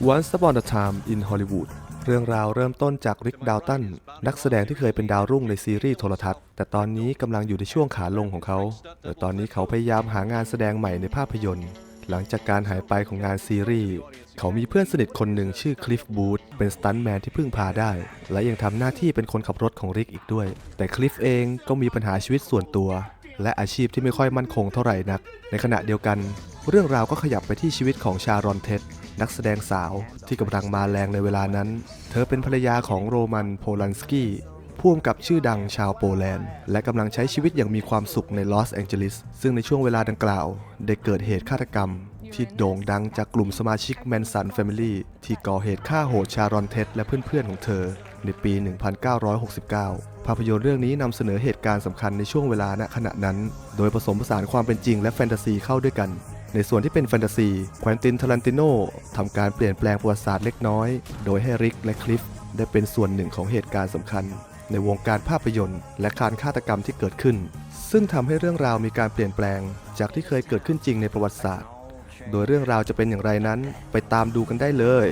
Once Upon a Time in Hollywood เรื่องราวเริ่มต้นจากริกดาวตันนักแสดงที่เคยเป็นดาวรุ่งในซีรีส์โทรทัศน์ แต่ตอนนี้กำลังอยู่ในช่วงขาลงของเขาโดยตอนนี้เขาพยายามหางานแสดงใหม่ในภาพยนตร์ หลังจากการหายไปของงานซีรีส์ เขามีเพื่อนสนิทคนหนึ่งชื่อคลิฟบูธเป็นสตันแมนที่พึ่งพาได้ และยังทำหน้าที่เป็นคนขับรถของริกอีกด้วย แต่คลิฟเองก็มีปัญหาชีวิตส่วนตัว และอาชีพที่ไม่ค่อยมั่นคงเท่าไหร่นัก ในขณะเดียวกัน เรื่องราวก็ขยับไปที่ชีวิตของชารอนเท็ด นักแสดงสาวที่กำลังมาแรงในเวลานั้น เธอเป็นภรรยาของโรมันโพลันสกี้ผู้กำกับชื่อดังชาวโปแลนด์ และกำลังใช้ชีวิตอย่างมีความสุขในลอสแองเจลิส ซึ่งในช่วงเวลาดังกล่าว ได้เกิดเหตุฆาตกรรม ที่โด่งดังจากกลุ่มสมาชิกแมนสันแฟมิลี่ที่ก่อเหตุฆ่าโหดชารอนเท็ดและเพื่อนๆของเธอ ในปี 1969 ภาพยนตร์เรื่องนี้นำเสนอเหตุการณ์สำคัญในช่วงเวลาณขณะนั้น โดยผสมผสานความเป็นจริงและแฟนตาซีเข้าด้วยกัน ในส่วนที่เป็นแฟนตาซีควินตินทารันติโนทำการเปลี่ยนแปลงประวัติศาสตร์เล็กน้อย โดยให้ริกและคลิฟได้เป็นส่วนหนึ่งของเหตุการณ์สำคัญ ในวงการภาพยนตร์ และการฆาตกรรมที่เกิดขึ้น ซึ่งทำให้เรื่องราวมีการเปลี่ยนแปลง จากที่เคยเกิดขึ้นจริงในประวัติศาสตร์ โดยเรื่องราวจะเป็นอย่างไรนั้น ไปตามดูกันได้เลย